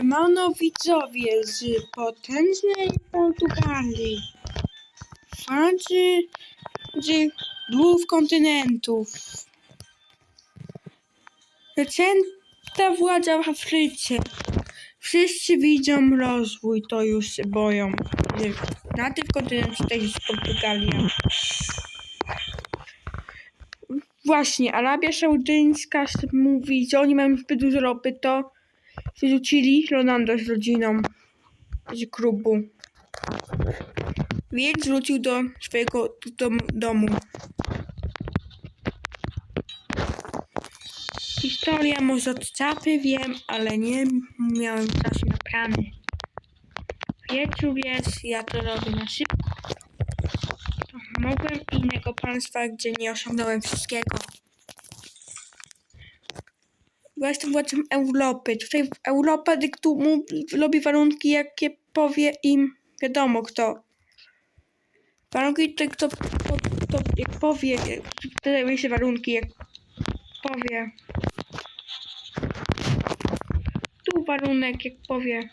Siemano widzowie z potężnej Portugalii. Fani z dwóch kontynentów. Recenta władza w Afryce. Wszyscy widzą rozwój, to już się boją. Na tym kontynencie też jest Portugalia. Właśnie, Arabia Saudyjska mówi, że oni mają zbyt dużo ropy, to wyrzucili Ronaldo z rodziną z klubu. Więc wrócił do swojego dom, domu. Historia może od czapy wiem, ale nie miałem czasu na plany. Wieczór jest, ja to robię na szybko. Mogłem innego państwa, gdzie nie osiągnąłem wszystkiego. Bo jestem władzą Europy. Tutaj Europa dyktu, robi warunki, jakie powie im wiadomo kto. Warunki to kto, to, to jak powie, tutaj się warunki, jak powie. Tu warunek, jak powie.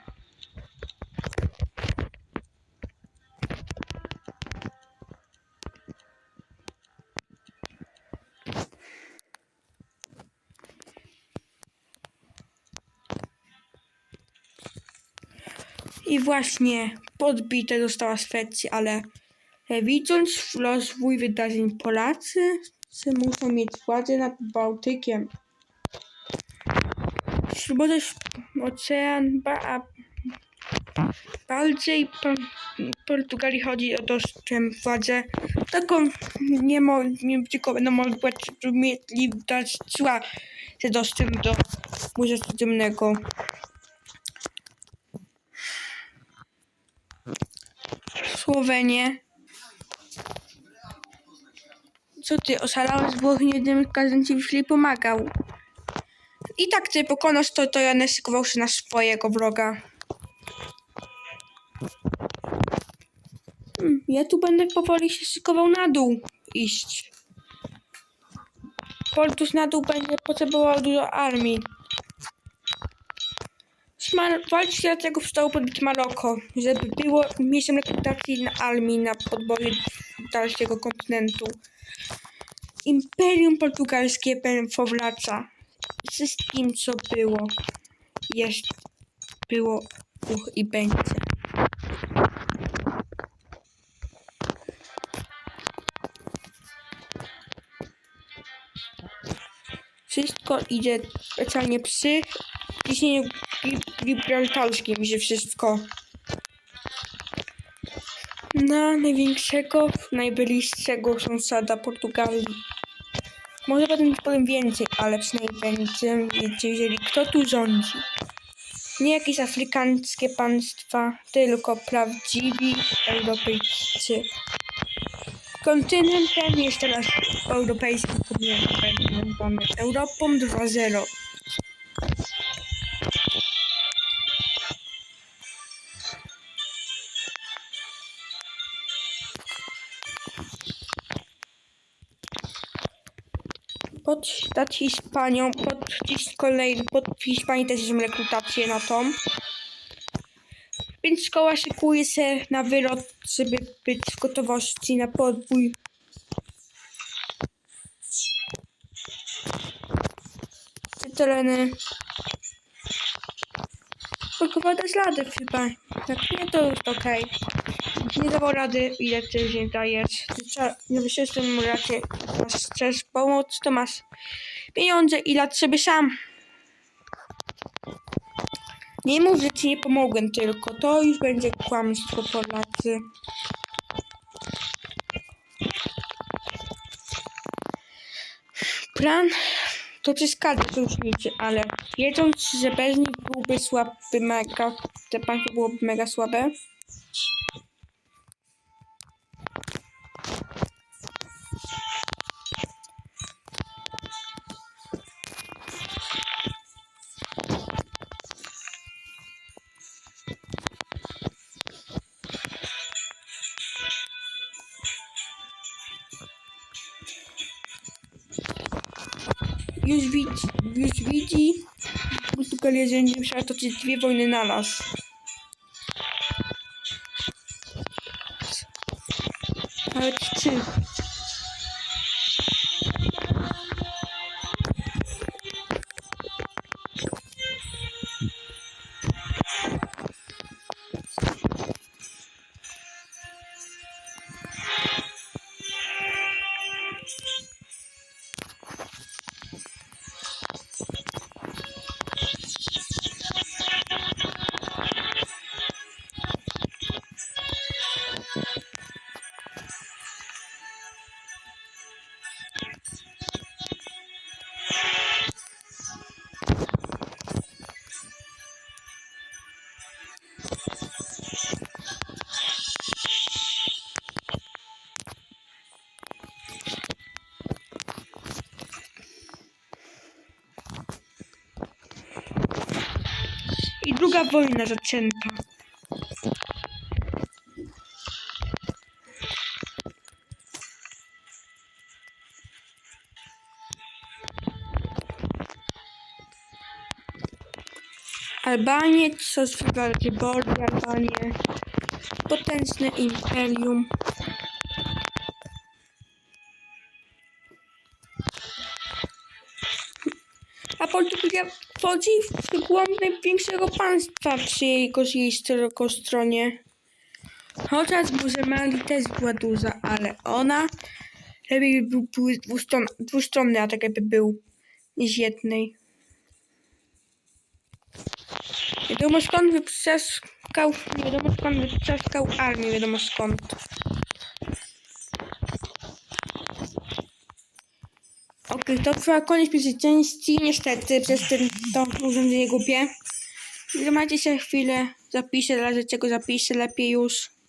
I właśnie podbite została Szwecja, ale e, widząc rozwój wydarzeń Polacy muszą mieć władzę nad Bałtykiem. Może ocean, ba, bardziej po, Portugalii chodzi o dostęp władzę taką nie mo, nie tylko będą mogli mieli dać cła że dostęp do Morza Śródziemnego. Słowenie. Co ty, oszalałeś Włoch, nie wiem, każdy ci w pomagał. I tak ty pokonasz to, to ja naszykował się na swojego wroga. Hmm, ja tu będę powoli się szykował na dół iść. Portus na dół będzie potrzebował dużo armii. Smar- walczyć dlatego wstało podbić Maroko, żeby było miejscem rekrutacji na armii na podboju dalszego kontynentu. Imperium portugalskie powraca. Wszystkim, co było, jest, było, uch i będzie. Wszystko idzie specjalnie przy ciśnieniu gi- gibraltarskim, że wszystko. Na największego, najbliższego sąsiada Portugalii. Może potem powiem więcej, ale przynajmniej będziemy wiedzieli, kto tu rządzi. Nie jakieś afrykańskie państwa, tylko prawdziwi Europejczycy. Kontynent ten jest teraz europejskim nazywamy Europą 2.0. Pod dać Hiszpanią, pod dziś kolei, pod Hiszpanii też są rekrutacje na tą. Więc szkoła szykuje się na wylot, żeby być w gotowości na podbój. Te tereny. Tylko dać radę chyba. Jak nie, to już okej. Nie dawał rady, ile ty nie dajesz. Ty trzeba, nie wyświetlam raczej masz chcesz pomóc, to masz pieniądze i lat sobie sam. Nie mów, że ci nie pomogłem tylko. To już będzie kłamstwo Polacy. Plan to przez każdy sojuszniczy, ale wiedząc, że bez nich byłby słaby mega, te państwo byłoby mega słabe. Już widzi, już widzi Portugalia będzie musiała toczyć dwie wojny na las. Druga wojna zaczęta. Albanie, co zwywa Georgię, Albanię, potężne imperium. A Portugalia wchodzi w głąb największego państwa przy jego jej szeroko stronie. Chociaż może Mali też była duża, ale ona lepiej by był, dwustron, dwustronny atak jakby był niż jednej. Wiadomo skąd wytrzaskał, nie wiadomo skąd wytrzaskał armię, wiadomo skąd. Okej, to trwa koniec pierwszej części. Niestety przez ten, to urządzenie głupie. Trzymajcie się chwilę. Zapiszę, razie czego zapiszę lepiej już.